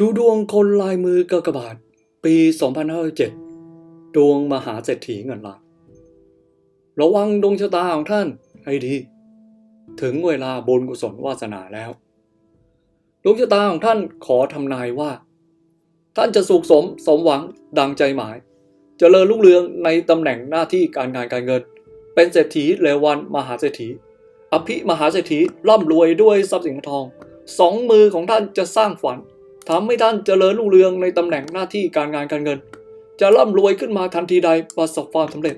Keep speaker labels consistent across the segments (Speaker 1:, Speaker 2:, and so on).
Speaker 1: ดูดวงคนลายมือกากบาท ปี 2507 ดวงมหาเศรษฐีเงินล้านระวังดวงชะตาของท่านให้ดี ถึงเวลาบุญกุศลวาสนาแล้ว ดวงชะตาของท่านขอทำนายว่า ท่านจะสุขสมสมหวังดังใจหมายเจริญรุ่งเรืองในตำแหน่งหน้าที่การงานการเงิน เป็นเศรษฐีเรวันมหาเศรษฐี อภิมหาเศรษฐีร่ำรวยด้วยทรัพย์สินเงินทอง สองมือของท่านจะสร้างฝัน ทำให้ท่านเจริญรุ่งเรืองในตำแหน่งหน้าที่การงานการเงิน จะร่ำรวยขึ้นมาทันทีใดประสบความสำเร็จ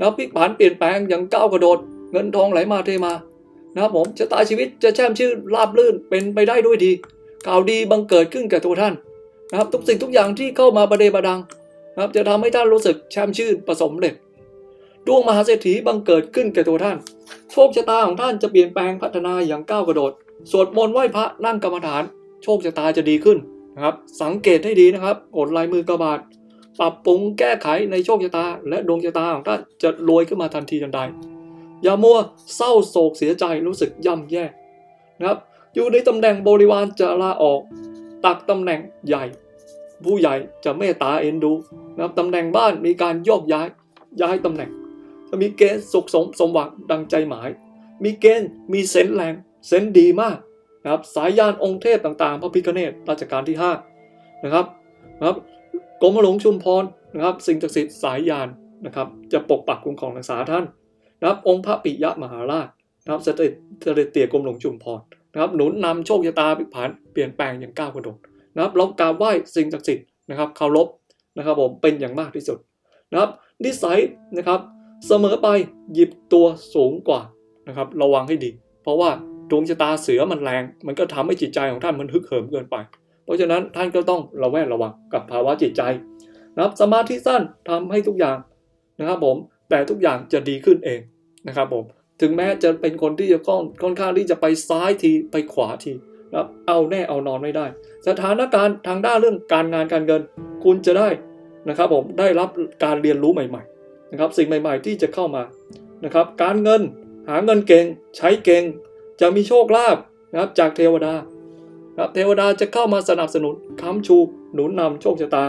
Speaker 1: นะพลิกผันเปลี่ยนแปลงอย่างก้าวกระโดด เงินทองไหลมาเทมา นะครับผมชะตาชีวิตจะแช่มชื่นราบรื่นเป็นไปได้ด้วยดีข่าวดีบังเกิดขึ้นแก่ตัวท่านนะครับทุกสิ่งทุกอย่างที่เข้ามาประเดประดังนะครับจะทำให้ท่านรู้สึกแช่มชื่นประสบผสำเร็จดวงมหาเศรษฐีบังเกิดขึ้นแก่ตัวท่าน โชคชะตาของท่านจะเปลี่ยนแปลงพัฒนาอย่างก้าวกระโดด สวดมนต์ไหว้พระนั่งกรรมฐาน โชคชะตาจะดีขึ้นนะครับ สังเกตให้ดีนะครับกดลายมือกระบาดปรับปรุงแก้ไขในโชคชะตา และดวงชะตาของท่านจะรวยขึ้นมาทันทีทันใด อย่ามัวเศร้าโศกเสียใจรู้สึกย่ำแย่นะครับ อยู่ในตำแหน่งบริวารจะลาออก ตักตำแหน่งใหญ่ ผู้ใหญ่จะเมตตาเอ็นดูนะครับตำแหน่งบ้านมีการโยกย้ายย้ายตำแหน่ง จะมีเกณฑ์สุขสมสมหวังดังใจหมาย มีเกณฑ์มีเซนแรงเซนดีมาก นะครับสายยานองค์เทพต่างๆ พระพิฆเนศรัชกาลที่5นะครับนะครับกรมหลวงชุมพรนะครับ สิ่งศักดิ์สิทธิ์สายยานนะครับ จะปกปักคุ้มครองรักษาท่านนะครับ องค์พระปิยมหาราชนะครับเสด็จเสด็จเตี่ยกรมหลวงชุมพรนะครับ หนุนนำโชคชะตาพลิผันเปลี่ยนแปลงอย่างก้าวกระโดดนะครับเรากราบไหว้สิ่งศักดิ์สิทธิ์นะครับเคารพนะครับผมเป็นอย่างมากที่สุดนะครับนิสัยนะครับเสมอไปหยิบตัวสูงกว่านะครับ ระวังให้ดี เพราะว่า ดวงชะตาเสือมันแรง มันก็ทำให้จิตใจของท่านมันฮึกเหิมเกินไป เพราะฉะนั้นท่านก็ต้องระแวดระวังกับภาวะจิตใจนะครับสมาธิสั้นทำให้ทุกอย่างนะครับผมแต่ทุกอย่างจะดีขึ้นเองนะครับผมถึงแม้จะเป็นคนที่จะค่อนค่อนข้างที่จะไปซ้ายทีไปขวาทีนะครับเอาแน่เอานอนไม่ได้ สถานการณ์ทางด้านเรื่องการงานการเงิน คุณจะได้นะครับผมได้รับการเรียนรู้ใหม่ๆนะครับสิ่งใหม่ ๆ ที่จะเข้ามานะครับการเงินหาเงินเก่งใช้เก่ง จะมีโชคลาภนะครับจากเทวดานะครับเทวดาจะเข้ามาสนับสนุนค้ำชูหนุนนำโชคชะตา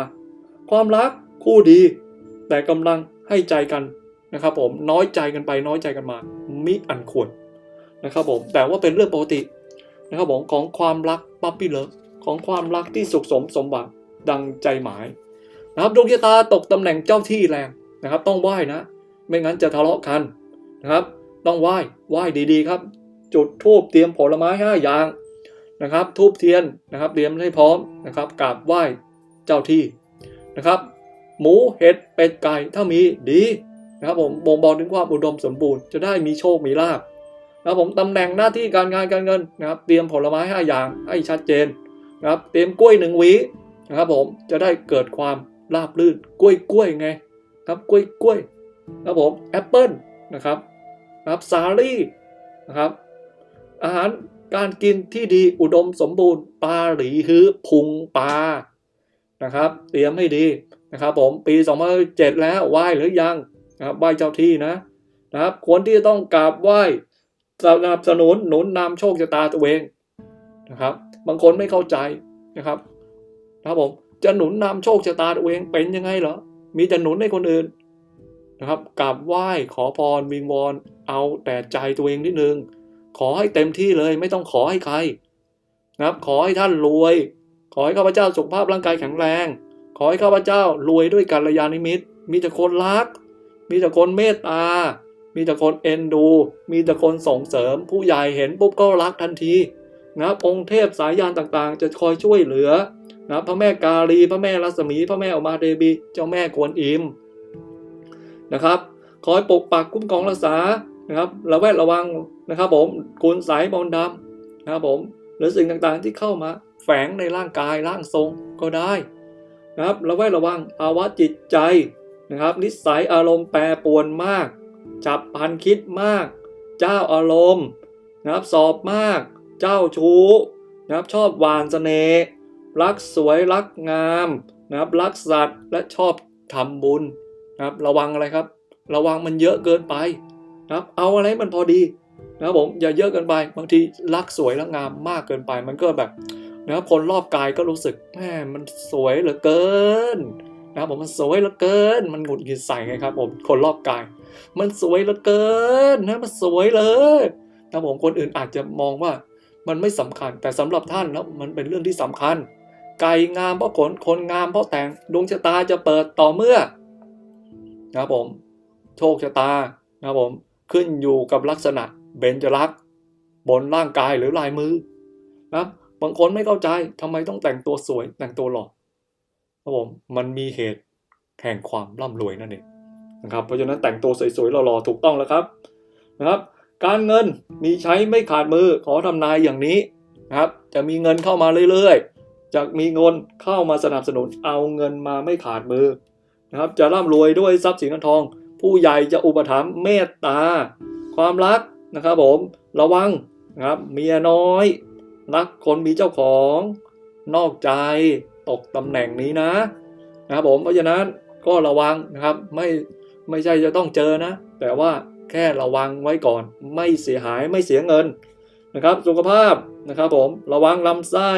Speaker 1: ความรักคู่ดี แต่กำลังให้ใจกันนะครับผมน้อยใจกันไปน้อยใจกันมามิอันควรนะครับผมแต่ว่าเป็นเรื่องปกตินะครับผมของความรักปั๊ปปี้เลิฟของความรักที่สุขสมสมหวังดังใจหมายนะครับดวงชะตาตกตำแหน่งเจ้าที่แรงนะครับ ต้องไหว้นะ ไม่งั้นจะทะเลาะกันนะครับ ต้องไหว้ไหว้ดีๆครับ จุดทูบเตรียมผลไม้ห้าอย่างนะครับทูบเทียนนะครับเตรียมให้พร้อมนะครับกราบไหว้เจ้าที่นะครับ หมูเห็ดเป็ดไก่ถ้ามีดีนะครับผมบ่งบอกถึงความอุดมสมบูรณ์จะได้มีโชคมีลาภนะครับผมตำแหน่งหน้าที่การงานการเงินนะครับ เตรียมผลไม้ห้าอย่างให้ชัดเจนนะครับ เตรียมกล้วยหนึ่งหวีนะครับผมจะได้เกิดความราบรื่นกล้วยกล้วยไงครับกล้วยกล้วยนะครับผมแอปเปิลนะครับนะครับสาลี่นะครับ อาหารการกินที่ดีอุดมสมบูรณ์ปลาหลีฮื้อพุงปลานะครับ เตรียมให้ดีนะครับผมปี2007แล้วไหว้หรือยังนะครับไหว้เจ้าที่นะนะครับควรที่จะต้องกราบไหว้สนับสนุนหนุนนำโชคชะตาตัวเองนะครับ บางคนไม่เข้าใจนะครับนะครับผมจะหนุนนำโชคชะตาตัวเองเป็นยังไงเหรอมีแต่หนุนให้คนอื่นนะครับกราบไหว้ขอพรวิงวอนเอาแต่ใจตัวเองนิดนึง ขอให้เต็มที่เลย ไม่ต้องขอให้ใครนะครับ ขอให้ท่านรวย ขอให้ข้าพเจ้าสุขภาพร่างกายแข็งแรง ขอให้ข้าพเจ้ารวยด้วยกัลยาณมิตร มีแต่คนรัก มีแต่คนเมตตา มีแต่คนเอ็นดู มีแต่คนส่งเสริม ผู้ใหญ่เห็นปุ๊บก็รักทันทีนะครับองค์เทพสายยานต่างๆ จะคอยช่วยเหลือนะพระแม่กาลีพระแม่รัศมีพระแม่อมาเดบีเจ้าแม่กวนอิมนะครับ คอยปกปักคุ้มครองรักษา นะครับระแวดระวังนะครับผมคุณสายมนต์ดำนะครับผมหรือสิ่งต่างๆที่เข้ามาแฝงในร่างกายร่างทรงก็ได้นะครับระแวดระวังภาวะจิตใจนะครับ นิสัยอารมณ์แปรปรวนมาก จับพันคิดมาก เจ้าอารมณ์นะครับสอบมาก เจ้าชู้นะครับชอบหวานเสน่ห์รักสวยรักงามนะครับรักสัตว์และชอบทำบุญนะครับระวังอะไรครับ ระวังมันเยอะเกินไป นะครับเอาอะไรมันพอดีนะครับผมอย่าเยอะเกินไปบางทีรักสวยรักงามมากเกินไป มันก็แบบนะครับคนรอบกายก็รู้สึกแหมมันสวยเหลือเกินนะครับผมมันสวยเหลือเกิน มันหงุดหงิดใส่ไงครับผมคนรอบกาย มันสวยเหลือเกินนะมันสวยเลยนะผมคนอื่นอาจจะมองว่ามันไม่สำคัญแต่สำหรับท่านแล้วมันเป็นเรื่องที่สำคัญ ไก่งามเพราะขนคนงามเพราะแต่งดวงชะตาจะเปิดต่อเมื่อนะครับผม โชคชะตานะครับผม ขึ้นอยู่กับลักษณะเบญจลักษณ์บนร่างกายหรือลายมือนะครับบางคนไม่เข้าใจทำไมต้องแต่งตัวสวยแต่งตัวหล่อครับผมมันมีเหตุแห่งความร่ำรวยนั่นเองนะครับเพราะฉะนั้นแต่งตัวสวยๆหล่อๆถูกต้องแล้วครับนะครับ การเงินมีใช้ไม่ขาดมือขอทำนายอย่างนี้นะครับ จะมีเงินเข้ามาเรื่อยๆจะมีเงินเข้ามาสนับสนุนเอาเงินมาไม่ขาดมือนะครับ จะร่ำรวยด้วยทรัพย์สินเงินทอง ผู้ใหญ่จะอุปถัมภ์เมตตา ความรักนะครับผมระวังนะครับเมียน้อย รักคนมีเจ้าของ นอกใจตกตำแหน่งนี้นะนะครับผมเพราะฉะนั้นก็ระวังนะครับไม่ไม่ใช่จะต้องเจอนะ แต่ว่าแค่ระวังไว้ก่อน ไม่เสียหายไม่เสียเงินนะครับ สุขภาพนะครับผมระวังลำไส้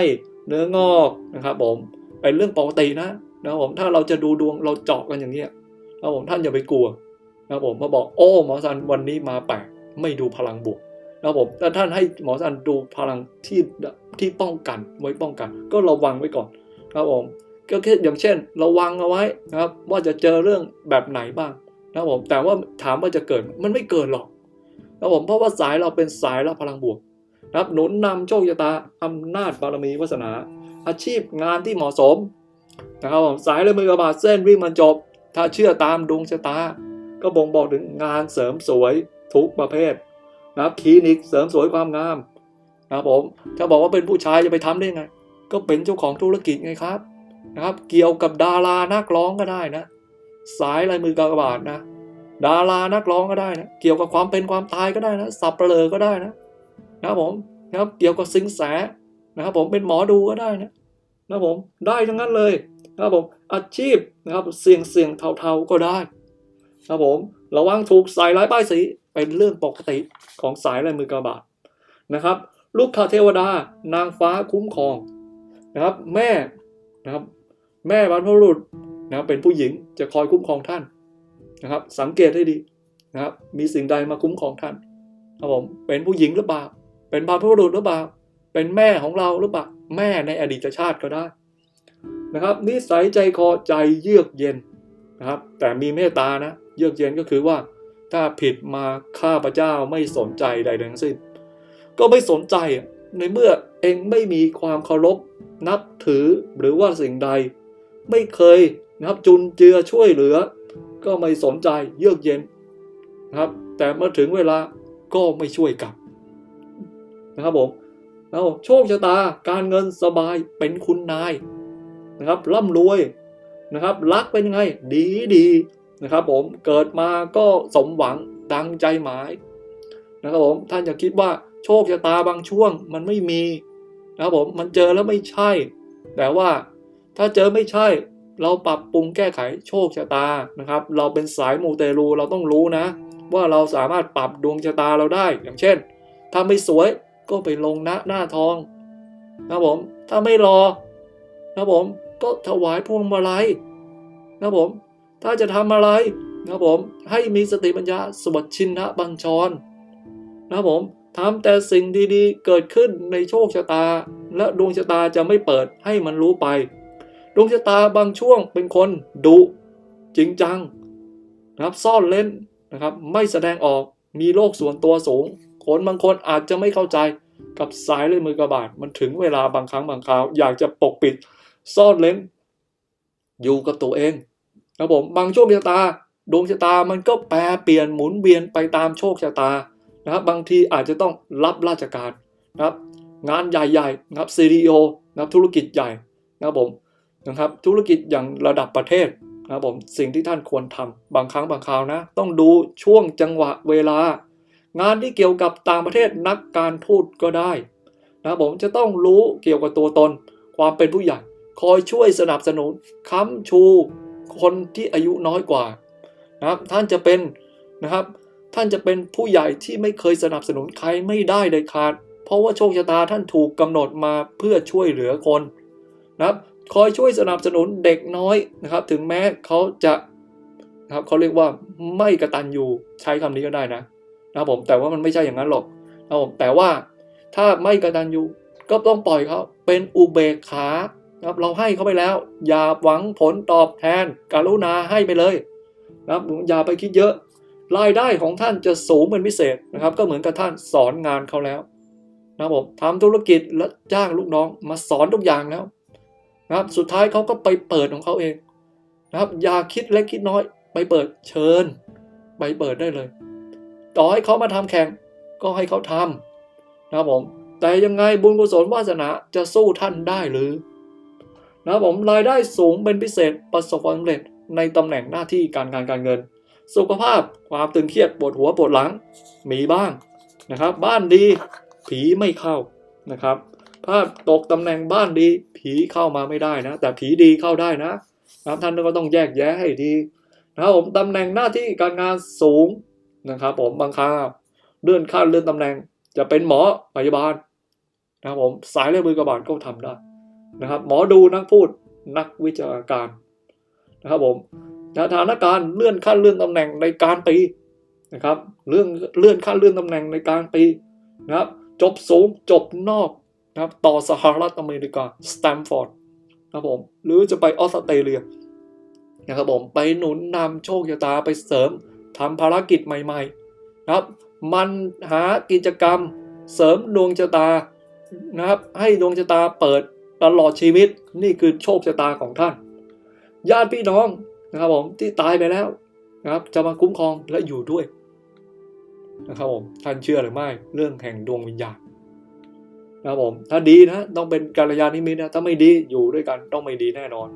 Speaker 1: เนื้องอกนะครับผมเป็นเรื่องปกตินะนะครับผมถ้าเราจะดูดวงเราเจาะกันอย่างเงี้ยนะครับผมท่านอย่าไปกลัว นะผมมาบอกโอ้หมอสันวันนี้มาแปลกไม่ดูพลังบวกนะผมแต่ท่านให้หมอสันดูพลังที่ที่ป้องกันไว้ป้องกัน ก็ระวังไว้ก่อนนะครับผมก็แค่อย่างเช่น ระวังเอาไว้นะครับ ว่าจะเจอเรื่องแบบไหนบ้างนะผมแต่ว่าถามว่าจะเกิดมันไม่เกิดหรอกนะผมเพราะว่าสายเราเป็นสายรับพลังบวกนะครับหนุนนำโชคชะตาอำนาจบารมีวาสนา อาชีพงานที่เหมาะสมนะครับผมสายเลยมือกระบาดเส้นวิ่งมันจบ ถ้าเชื่อตามดวงชะตา ก็บ่งบอกถึงงานเสริมสวยทุกประเภทนะครับคลินิกเสริมสวยความงามนะครับผมถ้าบอกว่าเป็นผู้ชายจะไปทำได้ไง ก็เป็นเจ้าของธุรกิจไงครับนะครับ เกี่ยวกับดารานักร้องก็ได้นะ สายลายมือกากบาทนะ ดารานักร้องก็ได้นะ เกี่ยวกับความเป็นความตายก็ได้นะสับเปลือก็ได้นะนะครับผมนะครับเกี่ยวกับสิงแสนะครับผมเป็นหมอดูก็ได้นะนะครับผมได้ทั้งนั้นเลยนะครับผมอาชีพนะครับเสี่ยงเสี่ยงเทาๆก็ได้ ครับผมระวังถูกใส่ร้ายป้ายสีเป็นเรื่องปกติของสายลายมือกระบาดนะครับ ลูกคาเทวดานางฟ้าคุ้มครองนะครับ แม่นะครับ แม่บรรพบุรุษนะครับเป็นผู้หญิงจะคอยคุ้มครองท่านนะครับ สังเกตให้ดีนะครับ มีสิ่งใดมาคุ้มครองท่านครับผมเป็นผู้หญิงหรือเปล่าเป็นบรรพบุรุษหรือเปล่าเป็นแม่ของเราหรือเปล่าแม่ในอดีตชาติก็ได้นะครับนิสัยใจคอใจเยือกเย็นนะครับ แต่มีเมตตานะ เยือกเย็นก็คือว่า ถ้าผิดมาข้าพเจ้าไม่สนใจใดทั้งสิ้น ก็ไม่สนใจในเมื่อเองไม่มีความเคารพนับถือหรือว่าสิ่งใด ไม่เคยนะครับจุนเจือช่วยเหลือ ก็ไม่สนใจเยือกเย็นนะครับ แต่เมื่อถึงเวลาก็ไม่ช่วยกลับนะครับผมแล้วโชคชะตาการเงินสบายเป็นคุณนายนะครับร่ำรวยนะครับ รักเป็นไง ดีดี นะครับผมเกิดมาก็สมหวังดังใจหมายนะครับผมท่านอย่าคิดว่าโชคชะตาบางช่วงมันไม่มีนะครับผมมันเจอแล้วไม่ใช่ แต่ว่าถ้าเจอไม่ใช่ เราปรับปรุงแก้ไขโชคชะตานะครับ เราเป็นสายมูเตลูเราต้องรู้นะ ว่าเราสามารถปรับดวงชะตาเราได้ อย่างเช่น ถ้าไม่สวยก็ไปลงหน้าหน้าทองนะครับผมถ้าไม่รอนะครับผมก็ถวายพวงมาลัยนะครับผม ถ้าจะทำอะไรนะผมให้มีสติปัญญาสวดชินนะบัญชรนะผมทำแต่สิ่งดีๆ เกิดขึ้นในโชคชะตา และดวงชะตาจะไม่เปิดให้มันรู้ไป ดวงชะตาบางช่วงเป็นคนดุจริงจังนะครับซ่อนเล่นนะครับไม่แสดงออกมีโลกส่วนตัวสูงคนบางคนอาจจะไม่เข้าใจกับสายเลยมือกระบาดมันถึงเวลาบางครั้งบางคราว อยากจะปกปิดซ่อนเล้น อยู่กับตัวเอง นะครับผมบางโชคชะตาดวงชะตามันก็แปรเปลี่ยนหมุนเวียนไปตามโชคชะตานะครับบางทีอาจจะต้องรับราชการนะครับงานใหญ่ๆนะครับซีดีโอนะครับธุรกิจใหญ่นะครับผมนะครับธุรกิจอย่างระดับประเทศนะครับผมสิ่งที่ท่านควรทำบางครั้งบางคราวนะ ต้องดูช่วงจังหวะเวลา งานที่เกี่ยวกับต่างประเทศนักการทูตก็ได้นะครับผมจะต้องรู้เกี่ยวกับตัวตน ความเป็นผู้ใหญ่ คอยช่วยสนับสนุนค้ำชู คนที่อายุน้อยกว่านะครับท่านจะเป็นนะครับท่านจะเป็นผู้ใหญ่ที่ไม่เคยสนับสนุนใครไม่ได้เลยขาด เพราะว่าโชคชะตาท่านถูกกำหนดมาเพื่อช่วยเหลือคนนะครับคอยช่วยสนับสนุนเด็กน้อยนะครับ ถึงแม้เขาจะนะครับเขาเรียกว่าไม่กระตันยูใช้คำนี้ก็ได้นะนะครับผมแต่ว่ามันไม่ใช่อย่างนั้นหรอกนะครับผมแต่ว่าถ้าไม่กระตันยูก็ต้องปล่อยเขาเป็นอุเบกขา นะครับเราให้เขาไปแล้ว อย่าหวังผลตอบแทนกรุณาให้ไปเลยนะครับอย่าไปคิดเยอะ รายได้ของท่านจะสูงเป็นพิเศษนะครับ ก็เหมือนกับท่านสอนงานเขาแล้วนะครับผมทำธุรกิจและจ้างลูกน้องมาสอนทุกอย่างแล้วนะครับสุดท้ายเขาก็ไปเปิดของเขาเองนะครับอย่าคิดเล็กคิดน้อย ไปเปิดเชิญ ไปเปิดได้เลย ต่อให้เขามาทำแข่งก็ให้เขาทำนะครับผมแต่ยังไงบุญกุศลวาสนาจะสู้ท่านได้หรือ นะครับผมรายได้สูงเป็นพิเศษประสบความสำเร็จในตำแหน่งหน้าที่การงานการเงิน สุขภาพความตึงเครียดปวดหัวปวดหลังมีบ้างนะครับ บ้านดีผีไม่เข้านะครับ ถ้าตกตำแหน่งบ้านดี ผีเข้ามาไม่ได้นะ แต่ผีดีเข้าได้นะนะท่านก็ต้องแยกแยะให้ดีนะครับผมตำแหน่งหน้าที่การงานสูงนะครับ ผมบางครั้งเลื่อนขั้นเลื่อนตำแหน่งจะเป็นหมอพยาบาลนะครับผมสายเลือดมือกระบาดก็ทำได้ นะครับ หมอดูนักพูดนักวิชาการนะครับผมสถานการณ์เลื่อนขั้นเลื่อนตำแหน่งในการปีนะครับ เรื่องเลื่อนขั้นเลื่อนตำแหน่งในการปีนะครับ จบสูงจบนอกนะครับ ต่อสหรัฐอเมริกาสแตมฟอร์ดนะครับผมหรือจะไปออสเตรเลียนะครับผมไปหนุนนำโชคชะตาไปเสริมทำภารกิจใหม่ๆนะครับ มันหากิจกรรมเสริมดวงชะตานะครับ ให้ดวงชะตาเปิด ตลอดชีวิตนี่คือโชคชะตาของท่าน ญาติพี่น้องนะครับผมที่ตายไปแล้วนะครับ จะมาคุ้มครองและอยู่ด้วยนะครับผมท่านเชื่อหรือไม่เรื่องแห่งดวงวิญญาณนะครับผมถ้าดีนะต้องเป็นกัลยาณมิตนะถ้าไม่ดีอยู่ด้วยกันต้องไม่ดีแน่นอน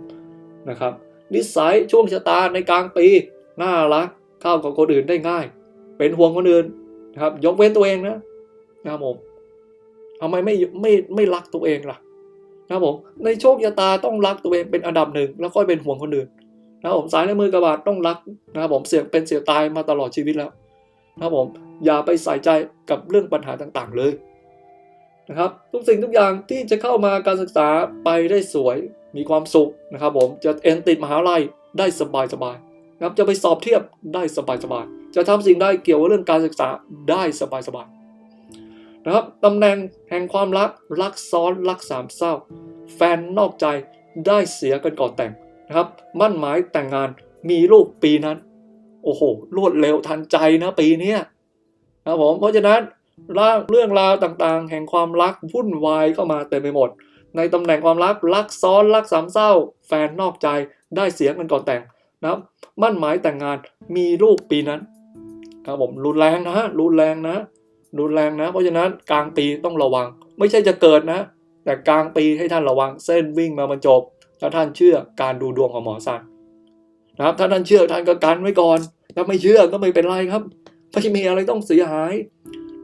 Speaker 1: นะครับ นิสัยช่วงชะตาในกลางปีน่ารักเข้ากับคนอื่นได้ง่าย เป็นห่วงคนอื่นนะครับ ยกเว้นตัวเองนะนะครับผมทำไมไม่ไม่ไม่รักตัวเองล่ะ นะครับผมในโชคชะตาต้องรักตัวเองเป็นอันดับหนึ่งแล้วค่อยเป็นห่วงคนอื่นนะครับผมสายในมือกระบาดต้องรักนะครับผมเสี่ยงเป็นเสี่ยงตายมาตลอดชีวิตแล้วนะครับผมอย่าไปใส่ใจกับเรื่องปัญหาต่างๆเลยนะครับทุกสิ่งทุกอย่างที่จะเข้ามาการศึกษาไปได้สวยมีความสุขนะครับผมจะเอ็นติดมหาลัยได้สบายสบายนะครับจะไปสอบเทียบได้สบายสบายจะทำสิ่งใดเกี่ยวกับเรื่องการศึกษาได้สบายสบาย นะครับตำแหน่งแห่งความรักรักซ้อนรักสามเศร้า แฟนนอกใจได้เสียกันก่อนแต่งนะครับ มั่นหมายแต่งงานมีลูกปีนั้น โอ้โหรวดเร็วทันใจนะปีนี้นะผมเพราะฉะนั้นร่างเรื่องราวต่างๆ แห่งความรักวุ่นวายเข้ามาเต็มไปหมด ในตำแหน่งความรักรักซ้อนรักสามเศร้า แฟนนอกใจได้เสียกันก่อนแต่งนะครับมั่นหมายแต่งงานมีลูกปีนั้นครับผมรุนแรงนะรุนแรงนะ รุนแรงนะ เพราะฉะนั้นกลางปีต้องระวัง ไม่ใช่จะเกิดนะ แต่กลางปีให้ท่านระวังเส้นวิ่งมาบรรจบถ้าท่านเชื่อการดูดวงของหมอสันนะครับถ้าท่านเชื่อท่านก็กันไว้ก่อนถ้าไม่เชื่อก็ไม่เป็นไรครับไม่มีอะไรต้องเสียหาย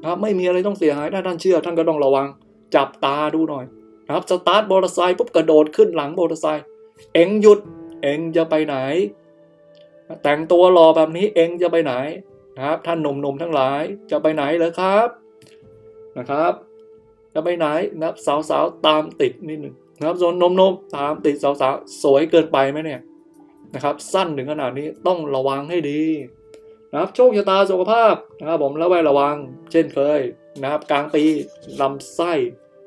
Speaker 1: นะครับไม่มีอะไรต้องเสียหายถ้าท่านเชื่อ ท่านก็ต้องระวังจับตาดูหน่อยนะครับสตาร์ทมอเตอร์ไซค์ปุ๊บกระโดดขึ้นหลังมอเตอร์ไซค์เอ็งหยุดเอ็งจะไปไหน แต่งตัวรอแบบนี้เอ็งจะไปไหน นะครับ ท่านนุ่มทั้งหลายจะไปไหนเหรอครับนะครับ จะไปไหนนะครับสาวๆตามติดนิดหนึ่งนะครับส่วนนมตามติดสาวๆสวยเกินไปไหมเนี่ยนะครับ สั้นถึงขนาดนี้ต้องระวังให้ดีนะครับโชคชะตาสุขภาพนะครับผมแล้วไว้ระวัง เช่นเคยนะครับ กลางปีลำไส้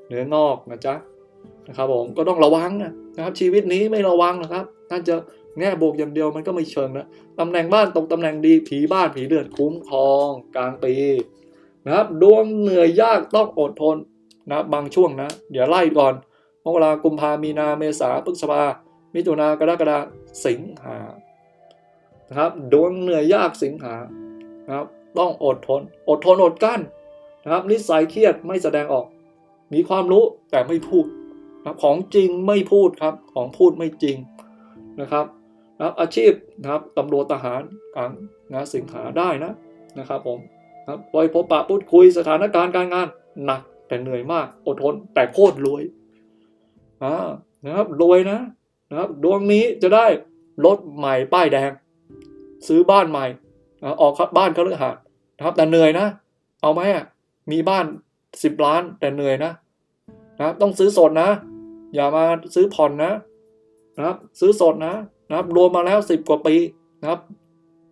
Speaker 1: เนื้องอกนะจ๊ะนะครับผมก็ต้องระวังนะครับ ชีวิตนี้ไม่ระวังนะครับท่านจะ แง่บวกอย่างเดียวมันก็ไม่เชิงนะตำแหน่งบ้านตกตำแหน่งดีผีบ้านผีเดือดคุ้มครองกลางปีนะครับดวงเหนื่อยยากต้องอดทนนะบางช่วงนะ เดี๋ยวไล่ก่อนมกรากุมภามีนาเมษาพฤษภามิถุนากรกฎาสิงหานะครับดวงเหนื่อยยากสิงหานะครับต้องอดทน อดทนอดกั้นนะครับนิสัยเครียดไม่แสดงออก มีความรู้แต่ไม่พูดนะของจริงไม่พูดครับ ของพูดไม่จริงนะครับ นะครับอาชีพนะครับตำรวจทหารกลางนะสิงหาได้นะนะครับผมครับไว้พบปะพูดคุยสถานการณ์การงานหนักแต่เหนื่อยมากอดทนแต่โคตรรวยอ่านะครับรวยนะนะครับดวงนี้จะได้รถใหม่ป้ายแดง ซื้อบ้านใหม่ออกบ้านก็เลือกหาดนะครับ แต่เหนื่อยนะ เอาไหมอะมีบ้านสิบล้านแต่เหนื่อยนะนะครับต้องซื้อสดนะ อย่ามาซื้อผ่อนนะนะครับซื้อสดนะ นะครับรวมมาแล้วสิบกว่าปีนะครับ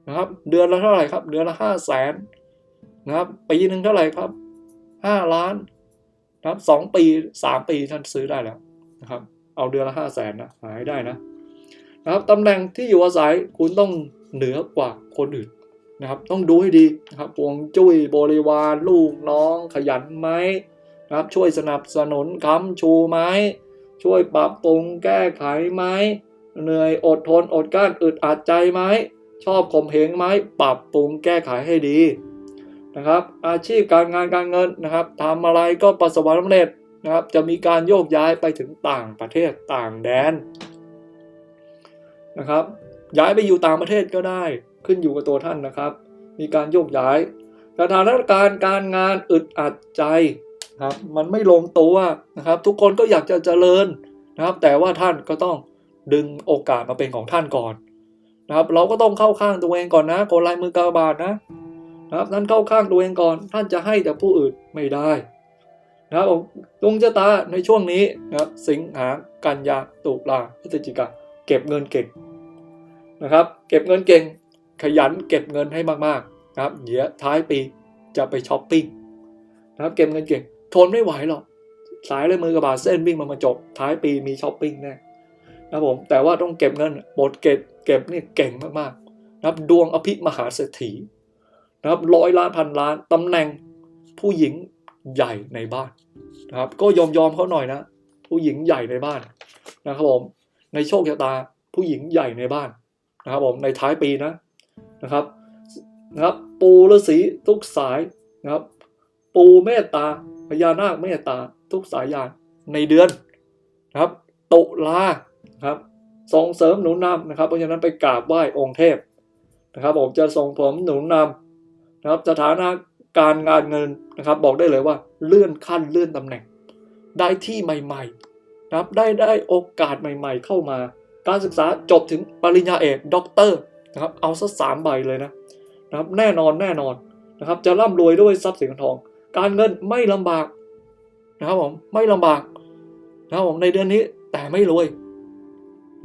Speaker 1: นะครับ เดือนละเท่าไหร่ครับ เดือนละห้าแสนนะครับปีหนึ่งเท่าไหร่ครับห้าล้านนะครับสองปีสามปีท่านซื้อได้แล้วนะครับ เอาเดือนละห้าแสนนะหาให้ได้นะนะครับตำแหน่งที่อยู่อาศัยคุณต้องเหนือกว่าคนอื่นนะครับ ต้องดูให้ดีนะครับวงจุ้ยบริวารลูกน้อง ขยันไหมนะครับ ช่วยสนับสนุนค้ำชูไหมช่วยปรับปรุงแก้ไขไหม เหนื่อยอดทนอดกลั้นอึดอัดใจไหมชอบข่มเหงไหมปรับปรุงแก้ไขให้ดีนะครับ อาชีพการงานการเงินนะครับทำอะไรก็ประสบความสำเร็จนะครับ จะมีการโยกย้ายไปถึงต่างประเทศต่างแดนนะครับ ย้ายไปอยู่ต่างประเทศก็ได้ขึ้นอยู่กับตัวท่านนะครับ มีการโยกย้ายสถานการณ์การงานอึดอัดใจนะครับ มันไม่ลงตัวนะครับ ทุกคนก็อยากจะเจริญนะครับ แต่ว่าท่านก็ต้อง ดึงโอกาสมาเป็นของท่านก่อนนะครับเราก็ต้องเข้าข้างตัวเองก่อนนะคนลายมือกาบาทนะนะครับท่านเข้าข้างตัวเองก่อน ท่านจะให้แต่ผู้อื่นไม่ได้นะครับดวงชะตาในช่วงนี้นะครับสิงหากันยาตุลาพฤศจิกาเก็บเงินเก่งนะครับ เก็บเงินเก่งขยันเก็บเงินให้มากๆนะครับเดี๋ยวท้ายปีจะไปช้อปปิ้งนะครับเก็บเงินเก่งทนไม่ไหวหรอกสายเลยมือกระบาดเส้นวิ่งมามาจบท้ายปีมีช้อปปิ้งแน่ นะผมแต่ว่าต้องเก็บเงินบทเก็บเก็บนี่เก่งมากๆนะครับดวงอภิมหาเศรษฐีนะครับร้อยล้านพันล้านตำแหน่งผู้หญิงใหญ่ในบ้านนะครับ ก็ยอมยอมเขาหน่อยนะ ผู้หญิงใหญ่ในบ้านนะครับผมในโชคชะตาผู้หญิงใหญ่ในบ้านนะครับผมในท้ายปีนะนะครับนะครับปูฤาษีทุกสายนะครับ ปูเมตตาพญานาคเมตตาทุกสายยานในเดือนนะครับตุลา ครับส่งเสริมหนุนนำนะครับเพราะฉะนั้นไปกราบไหว้องค์เทพนะครับผมจะส่งผมหนุนนำนะครับสถานะการงานเงินนะครับ บอกได้เลยว่าเลื่อนขั้นเลื่อนตำแหน่ง ได้ที่ใหม่ๆนะครับได้ได้โอกาสใหม่ ๆ เข้ามา การศึกษาจบถึงปริญญาเอกด็อกเตอร์นะครับเอาสักสามใบเลยนะนะครับแน่นอนแน่นอนนะครับจะร่ำรวยด้วยทรัพย์สินทอง การเงินไม่ลำบากนะครับผมไม่ลำบากนะครับผมในเดือนนี้แต่ไม่รวย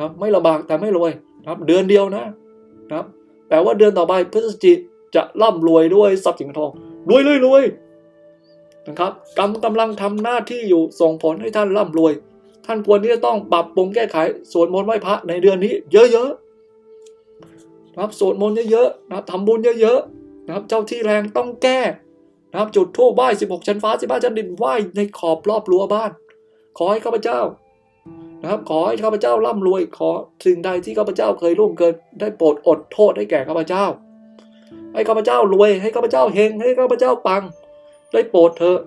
Speaker 1: ครับ ไม่ลำบากแต่ไม่รวยนะครับ เดือนเดียวนะนะครับแต่ว่าเดือนต่อไปพฤศจิจะร่ำรวยด้วยทรัพย์สินเงินทองรวยรวยรวยนะครับกำกำลังทำหน้าที่อยู่ส่งผลให้ท่านร่ำรวย ท่านควรที่จะต้องปรับปรุงแก้ไขสวดมนต์ไหว้พระในเดือนนี้ เยอะๆนะครับสวดมนต์เยอะๆนะครับทำบุญเยอะๆนะครับเจ้าที่แรงต้องแก้นะครับจุดธูปไหว้16 ชั้นฟ้า15ชั้นดินไหว้ในขอบรอบรั้วบ้าน ขอให้ข้าพเจ้า นะครับขอให้ข้าพเจ้าร่ำรวยขอสิ่งใดที่ข้าพเจ้าเคยร่วงเกิน ได้โปรดอดโทษให้แก่ข้าพเจ้า ให้ข้าพเจ้ารวยให้ข้าพเจ้าเฮงให้ข้าพเจ้าปัง ได้โปรดเถอะ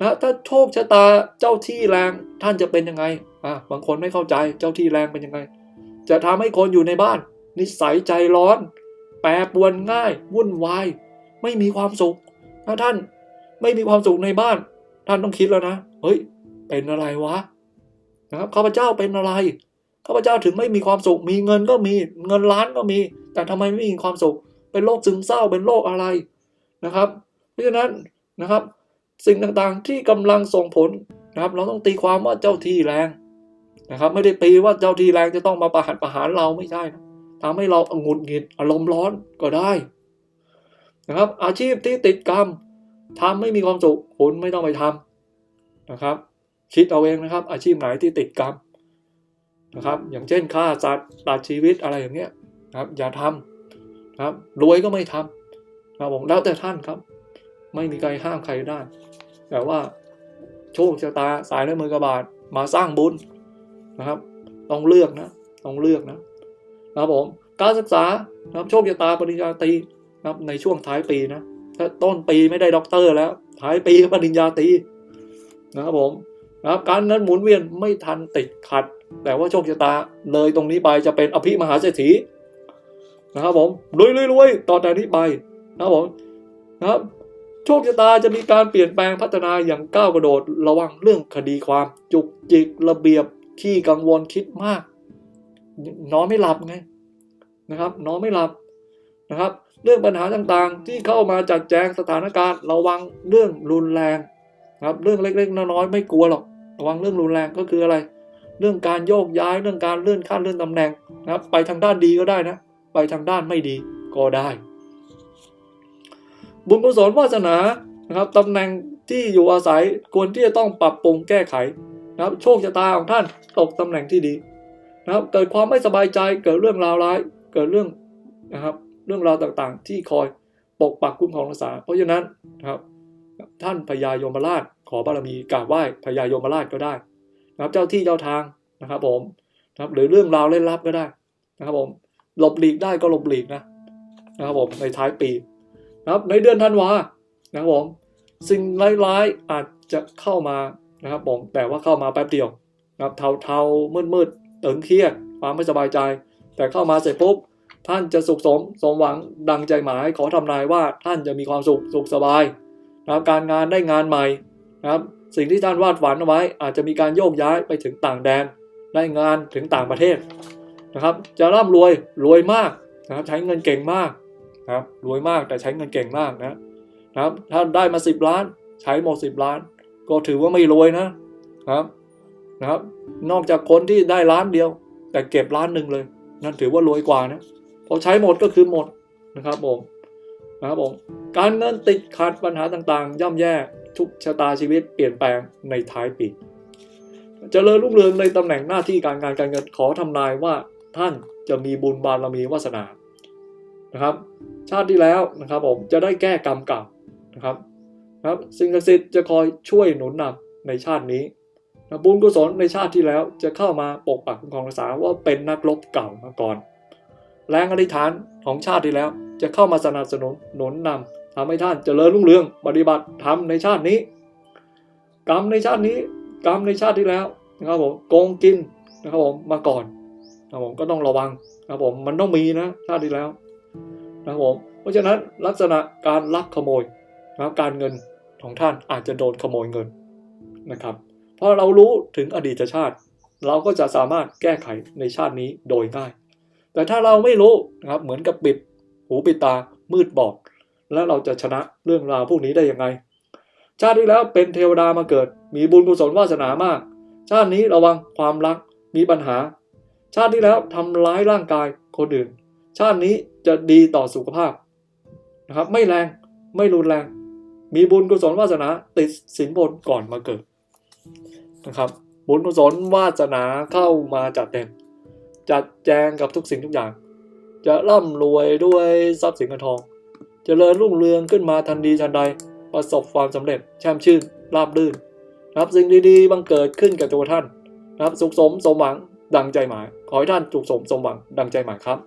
Speaker 1: นะถ้าโชคชะตาเจ้าที่แรงท่านจะเป็นยังไงอะบางคนไม่เข้าใจเจ้าที่แรงเป็นยังไง จะทำให้คนอยู่ในบ้าน นิสัยใจร้อน แปรปวนง่าย วุ่นวาย ไม่มีความสุขถ้าท่านไม่มีความสุขในบ้าน ท่านต้องคิดแล้วนะเฮ้ยเป็นอะไรวะ นะครับข้าพเจ้าเป็นอะไรข้าพเจ้าถึงไม่มีความสุข มีเงินก็มีเงินล้านก็มี แต่ทำไมไม่มีความสุข เป็นโรคซึมเศร้าเป็นโรคอะไรนะครับ เพราะฉะนั้นนะครับ สิ่งต่างๆที่กำลังส่งผลนะครับ เราต้องตีความว่าเจ้าที่แรงนะครับ ไม่ได้ตีว่าเจ้าที่แรงจะต้องมาประหัตประหารเราไม่ใช่นะทำให้เราหงุดหงิดอารมณ์ร้อนก็ได้นะครับ อาชีพที่ติดกรรมทำไม่มีความสุขคุณไม่ต้องไปทำนะครับ คิดเอาเองนะครับ อาชีพไหนที่ติดกรรมนะครับ อย่างเช่นฆ่าสัตว์ตัดชีวิตอะไรอย่างเงี้ยนะครับ อย่าทำนะครับรวยก็ไม่ทำนะครับผมแล้วแต่ท่านครับ ไม่มีใครห้ามใครได้ แต่ว่าโชคชะตาสายและมือกระบาดมาสร้างบุญนะครับ ต้องเลือกนะต้องเลือกนะนะครับผมการศึกษานะครับโชคชะตาปริญญาตรีนะครับในช่วงท้ายปีนะถ้าต้นปีไม่ได้ด็อกเตอร์แล้วท้ายปีก็ปริญญาตรีนะครับผม นะการเงินหมุนเวียนไม่ทันติดขัด แต่ว่าโชคชะตาเลยตรงนี้ไปจะเป็นอภิมหาเศรษฐีนะครับผมรวยรวยรวยต่อจากนี้ไปนะครับผมนะครับโชคชะตาจะมีการเปลี่ยนแปลงพัฒนาอย่างก้าวกระโดดระวังเรื่องคดีความจุกจิกระเบียบขี้กังวลคิดมาก นอนไม่หลับไงนะครับนอนไม่หลับนะครับ เรื่องปัญหาต่างๆ ที่เข้ามาจัดแจงสถานการณ์ ระวังเรื่องรุนแรงนะครับ เรื่องเล็กๆน้อยๆไม่กลัวหรอก ระวังเรื่องรุนแรงก็คืออะไร เรื่องการโยกย้ายเรื่องการเลื่อนขั้นเลื่อนตำแหน่งนะครับ ไปทางด้านดีก็ได้นะ ไปทางด้านไม่ดีก็ได้ บุญกุศลวาสนานะครับตำแหน่งที่อยู่อาศัยควรที่จะต้องปรับปรุงแก้ไขนะครับ โชคชะตาของท่านตกตำแหน่งที่ดีนะครับ เกิดความไม่สบายใจเกิดเรื่องราวร้าย เกิดเรื่องนะครับ เรื่องราวต่างๆ ที่คอยปกปักคุ้มครองรักษา เพราะฉะนั้นนะครับท่านพญายมราช ขอบารมีกราบไหว้พญายมราชก็ได้นะครับเจ้าที่เจ้าทางนะครับผมนะครับหรือเรื่องราวเล่นลับก็ได้นะครับผมหลบหลีกได้ก็หลบหลีกนะนะครับผมในท้ายปีนะครับในเดือนธันวานะครับผมสิ่งร้ายๆอาจจะเข้ามานะครับผมแต่ว่าเข้ามาแป๊บเดียวนะครับเทาๆมืดๆตึงเครียดความไม่สบายใจ แต่เข้ามาเสร็จปุ๊บท่านจะสุขสมสมหวังดังใจหมายขอทำนายว่าท่านจะมีความสุขสุขสบายนะครับการงานได้งานใหม่ นะครับสิ่งที่ท่านวาดฝันเอาไว้ อาจจะมีการโยกย้ายไปถึงต่างแดนได้งานถึงต่างประเทศนะครับ จะร่ำรวยรวยมากนะครับใช้เงินเก่งมากนะครับรวยมากแต่ใช้เงินเก่งมากนะนะครับถ้าได้มา 10 ล้าน ใช้หมด 10 ล้าน ก็ถือว่าไม่รวยนะครับนะครับ นอกจากคนที่ได้ล้านเดียว แต่เก็บล้านหนึ่งเลย นั่นถือว่ารวยกว่านะพอใช้หมดก็คือหมดนะครับผมนะครับผมการเงินติดขัดปัญหาต่างๆ ย่ำแย่ ทุกชะตาชีวิตเปลี่ยนแปลงในท้ายปีจเจริญรุ่งเรืองในตำแหน่งหน้าที่การงานการเงินขอทำนายว่าท่านจะมีบุญบารมีวาสนานะครับ ชาติที่แล้วนะครับผมจะได้แก้กรรมเก่านะครับนะครับสิ่งศักดิ์สิทธิ์จะคอยช่วยหนุนนำในชาตินี้นะบุญกุศลในชาติที่แล้วจะเข้ามาปกปักคุ้มครองรักษาว่าเป็นนักรบเก่ามาก่อน แรงอธิษฐานของชาติที่แล้วจะเข้ามาสนับสนุนหนุนนำ ทำให้ท่านเจริญรุ่งเรือง ปฏิบัติธรรมในชาตินี้ กรรมในชาตินี้ กรรมในชาติที่แล้วนะครับผมโกงกินนะครับผมมาก่อนนะครับผมก็ต้องระวังนะครับผมมันต้องมีนะชาติที่แล้วนะครับผมเพราะฉะนั้นลักษณะการลักขโมยนะครับการเงินของท่านอาจจะโดนขโมยเงินนะครับเพราะเรารู้ถึงอดีตชาติ เราก็จะสามารถแก้ไขในชาตินี้โดยง่าย แต่ถ้าเราไม่รู้นะครับเหมือนกับปิดหูปิดตามืดบอด แล้วเราจะชนะเรื่องราวพวกนี้ได้ยังไง ชาติที่แล้วเป็นเทวดามาเกิด มีบุญกุศลวาสนามาก ชาตินี้ระวังความรักมีปัญหา ชาติที่แล้วทำร้ายร่างกายคนอื่น ชาตินี้จะดีต่อสุขภาพนะครับ ไม่แรงไม่รุนแรง มีบุญกุศลวาสนาติดสินบนก่อนมาเกิดนะครับ บุญกุศลวาสนาเข้ามาจัดเต็มจัดแจงกับทุกสิ่งทุกอย่าง จะร่ำรวยด้วยทรัพย์สินเงินทอง จเจริญรุ่งเรืองขึ้นมาทันดีทันใด ประสบความสำเร็จแช่มชื่นราบรื่น นับสิ่งดีๆบังเกิดขึ้นกับตัวท่าน นับสุขสมสมหวังดังใจหมาย ขอให้ท่านสุขสมสมหวังดังใจหมายครับ